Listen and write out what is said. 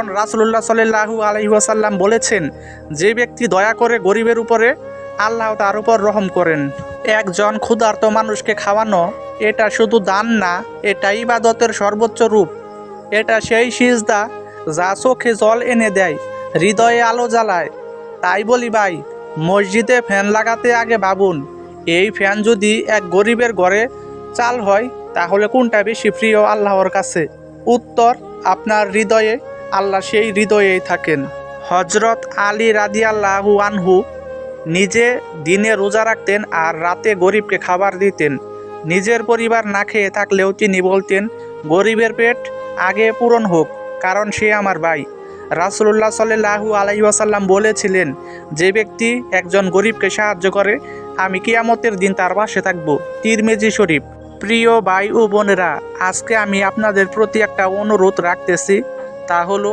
কারণ রাসুল্লাহ সাল্লাহু আলহিহাসাল্লাম বলেছেন, যে ব্যক্তি দয়া করে গরিবের উপরে আল্লাহ তার উপর রহম করেন। একজন ক্ষুধার্ত মানুষকে খাওয়ানো, এটা শুধু দান না, এটা ইবাদতের সর্বোচ্চ রূপ। এটা সেই সিজদা যা চোখে জল এনে দেয়, হৃদয়ে আলো জ্বালায়। তাই বলি ভাই, মসজিদে ফ্যান লাগাতে আগে ভাবুন। এই ফ্যান যদি এক গরিবের ঘরে চাল হয়, তাহলে কোনটা বেশি প্রিয় আল্লাহর কাছে? উত্তর, আপনার হৃদয়ে আল্লাহ সেই হৃদয়েই থাকেন। হজরত আলী রাদিয়াল্লাহু আনহু নিজে দিনে রোজা রাখতেন আর রাতে গরিবকে খাবার দিতেন। নিজের পরিবার না খেয়ে থাকলেও তিনি বলতেন, গরিবের পেট আগে পূরণ হোক, কারণ সে আমার ভাই। রাসুল্লাহ সাল্লাহু আলাইসাল্লাম বলেছিলেন, যে ব্যক্তি একজন গরিবকে সাহায্য করে, আমি কিয়ামতের দিন তার পাশে থাকব। তিরমেজি শরীফ, প্রিয় ভাই ও বোনেরা, আজকে আমি আপনাদের প্রতি একটা অনুরোধ রাখতেছি। তা হলো